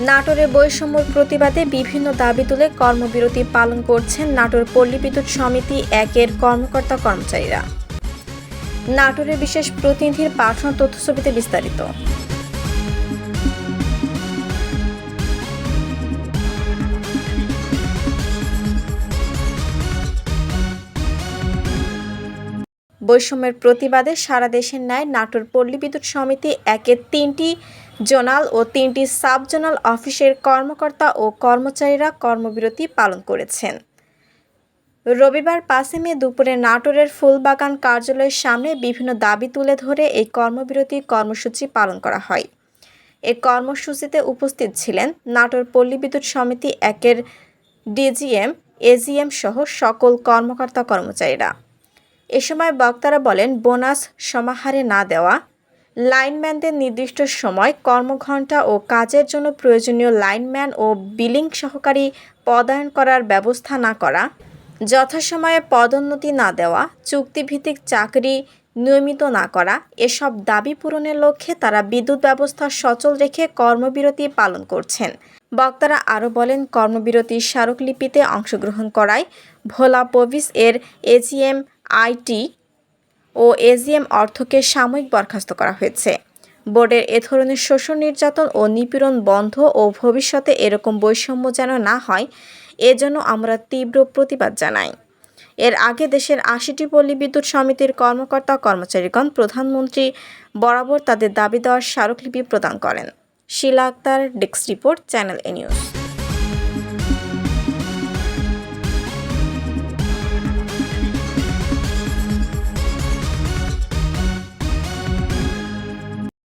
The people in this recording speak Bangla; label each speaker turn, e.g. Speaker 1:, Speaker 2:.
Speaker 1: নাটোরে বৈষম্যর প্রতিবাদে বিভিন্ন দাবি তুলে কর্মবিরতি পালন করছেন নাটোর পল্লী বিদ্যুৎ সমিতি একের কর্মকর্তা কর্মচারীরা। নাটোরের বিশেষ প্রতিনিধির পাঠানো তথ্যছবিতে বিস্তারিত। বৈষম্যের প্রতিবাদে সারা দেশের ন্যায় নাটোর পল্লী বিদ্যুৎ সমিতি একের তিনটি জোনাল ও তিনটি সাব জোনাল অফিসের কর্মকর্তা ও কর্মচারীরা কর্মবিরতি পালন করেছেন। রবিবার পাঁচে মে দুপুরে নাটোরের ফুলবাগান কার্যালয়ের সামনে বিভিন্ন দাবি তুলে ধরে এই কর্মবিরতি কর্মসূচি পালন করা হয়। এই কর্মসূচিতে উপস্থিত ছিলেন নাটোর পল্লী বিদ্যুৎ সমিতি একের ডিজিএম, এজিএম সহ সকল কর্মকর্তা কর্মচারীরা। এ সময় বক্তারা বলেন, বোনাস সমাহারে না দেওয়া লাইনম্যানদের নির্দিষ্ট সময়, কর্মঘণ্টা ও কাজের জন্য প্রয়োজনীয় লাইনম্যান ও বিলিং সহকারী পদায়ন করার ব্যবস্থা না করা, যথাসময়ে পদোন্নতি না দেওয়া, চুক্তিভিত্তিক চাকরি নিয়মিত না করা, এসব দাবি পূরণের লক্ষ্যে তারা বিদ্যুৎ ব্যবস্থা সচল রেখে কর্মবিরতি পালন করছেন। বক্তারা আরও বলেন কর্মবিরতির স্মারকলিপিতে অংশগ্রহণ করায় ভোলা পভিস এর এজিএম আইটি ও এজিএম অর্থকে সাময়িক বরখাস্ত করা হয়েছে। বোর্ডের এ ধরনের শোষণ নির্যাতন ও নিপীড়ন বন্ধ ও ভবিষ্যতে এরকম বৈষম্য যেন না হয় এজন্য আমরা তীব্র প্রতিবাদ জানাই। এর আগে দেশের আশিটি পল্লী বিদ্যুৎ সমিতির কর্মকর্তা কর্মচারীগণ প্রধানমন্ত্রী বরাবর তাদের দাবি দেওয়ার স্মারকলিপি প্রদান করেন। Shila Akter, desk report, channel A news.